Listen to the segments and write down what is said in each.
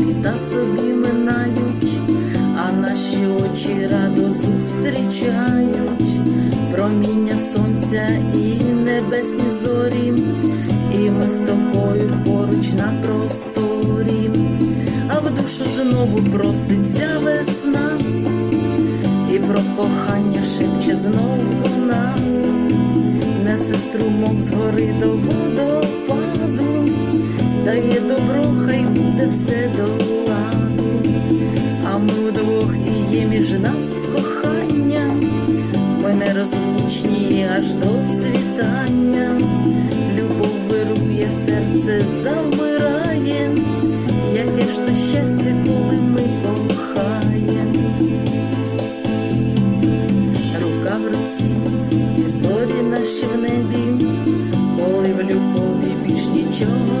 літа собі минають, а наші очі радо зустрічають, проміння сонця і небесні зорі, і ми з тобою поруч на просторі, а в душу знову проситься весна, і про кохання шепче знов вона, несе струмок з гори до водопаду, є між нас кохання, ми нерозлучні аж до світання, любов вирує, серце замирає, яке ж то щастя, коли ми кохаємо. Рука в руці, і зорі наші в небі, коли в любові більш нічого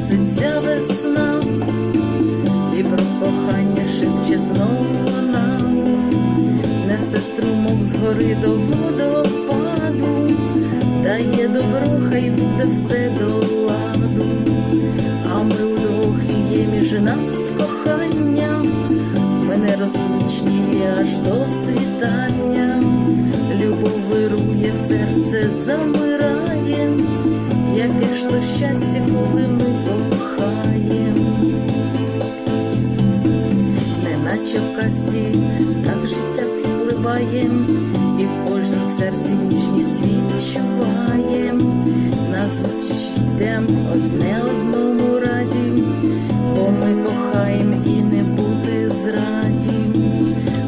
проситься весна, і про кохання шепче знову вона, несе струмок з гори до водопаду дає добро, хай буде все до ладу, спливає, і кожен в серці ніжність відчуває, назустріч йдем одне одному раді, бо ми кохаєм і не бути зраді,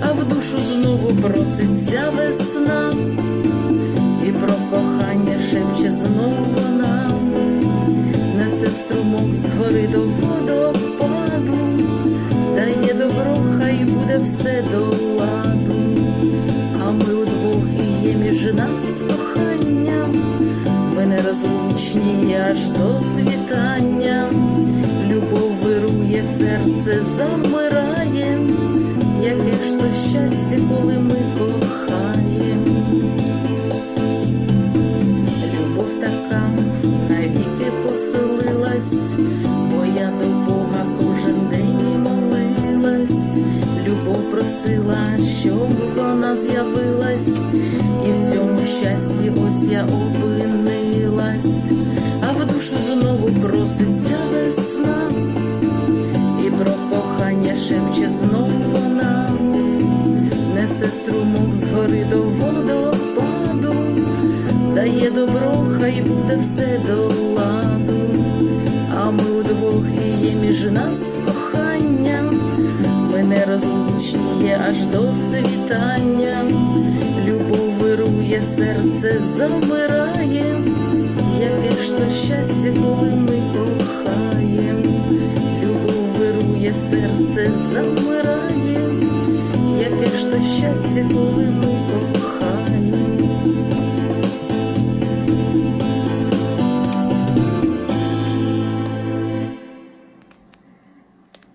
а в душу знову проситься весна, і про кохання шепче знову вона, несе струмок з гори до водопаду, дає добро, хай буде все до ладу, між нас кохання, ми нерозлучні аж до світання, любов вирує, серце замирає, яке ж то щастя, коли ми просила, щоб вона з'явилась, і в цьому щасті ось я опинилась, а в душу знову проситься весна, і про кохання шепче знов вона, несе струмок з гори до водопаду дає добро, хай буде все до ладу, а ми удвох і є між нас кохання, нерозлучні є аж до світання, любов вирує, серце замирає, яке ж то щастя, коли ми кохаємо, любов вирує, серце замирає, яке ж то щастя, коли ми кохаємо.